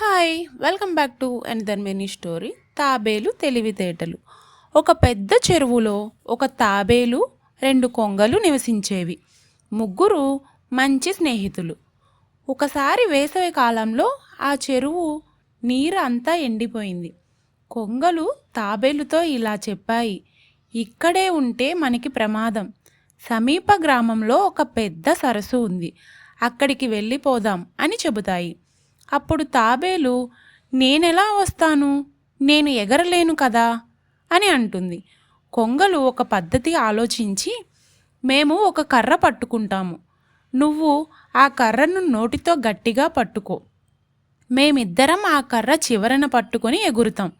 Hi welcome back to another many story తాబేలు తెలివితేటలు. ఒక పెద్ద చెరువులో ఒక తాబేలు రెండు కొంగలు నివసించేవి. ముగ్గురు మంచి స్నేహితులు. ఒకసారి వేసవి కాలంలో ఆ చెరువు నీరు అంతా ఎండిపోయింది. కొంగలు తాబేలుతో ఇలా చెప్పాయి ఇక్కడే ఉంటే మనకి ప్రమాదం. సమీప గ్రామంలో ఒక పెద్ద సరస్సు ఉంది. అక్కడికి వెళ్ళిపోదాం అని చెబుతాయి. అప్పుడు తాబేలు నేనెలా వస్తాను? నేను ఎగరలేను కదా? అని అంటుంది. కొంగలు ఒక పద్ధతి ఆలోచించి మేము ఒక కర్ర పట్టుకుంటాము. నువ్వు ఆ కర్రను నోటితో గట్టిగా పట్టుకో. మేమిద్దరం ఆ కర్ర చివరన పట్టుకొని ఎగురుతాం.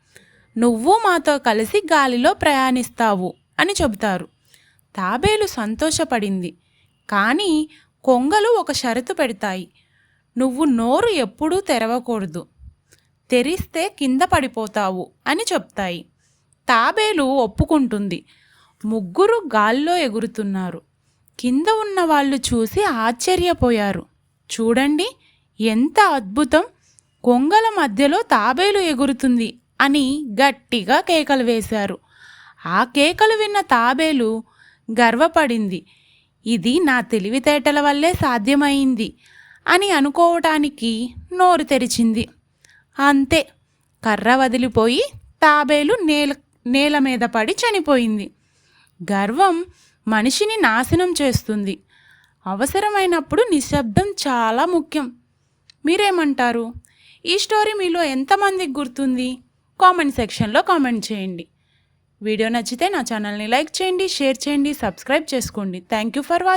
నువ్వు మాతో కలిసి గాలిలో ప్రయాణిస్తావు అని చెబుతారు. తాబేలు సంతోషపడింది. కానీ కొంగలు ఒక షరతు పెడతాయి. నువ్వు నోరు ఎప్పుడూ తెరవకూడదు. తెరిస్తే కింద పడిపోతావు అని చెప్తాయి. తాబేలు ఒప్పుకుంటుంది. ముగ్గురు గాల్లో ఎగురుతున్నారు. కింద ఉన్న వాళ్ళు చూసి ఆశ్చర్యపోయారు. చూడండి ఎంత అద్భుతం! కొంగల మధ్యలో తాబేలు ఎగురుతుంది అని గట్టిగా కేకలు వేశారు. ఆ కేకలు విన్న తాబేలు గర్వపడింది. ఇది నా తెలివితేటల వల్లే సాధ్యమైంది. అని అనుకోవటానికి నోరు తెరిచింది. అంతే కర్ర వదిలిపోయి తాబేలు నేల నేల మీద పడి చనిపోయింది. గర్వం మనిషిని నాశనం చేస్తుంది. అవసరమైనప్పుడు నిశ్శబ్దం చాలా ముఖ్యం. మీరేమంటారు? ఈ స్టోరీ మీలో ఎంతమందికి గుర్తుంది? కామెంట్ సెక్షన్లో కామెంట్ చేయండి. వీడియో నచ్చితే నా ఛానల్ని లైక్ చేయండి షేర్ చేయండి సబ్స్క్రైబ్ చేసుకోండి. Thank you for watching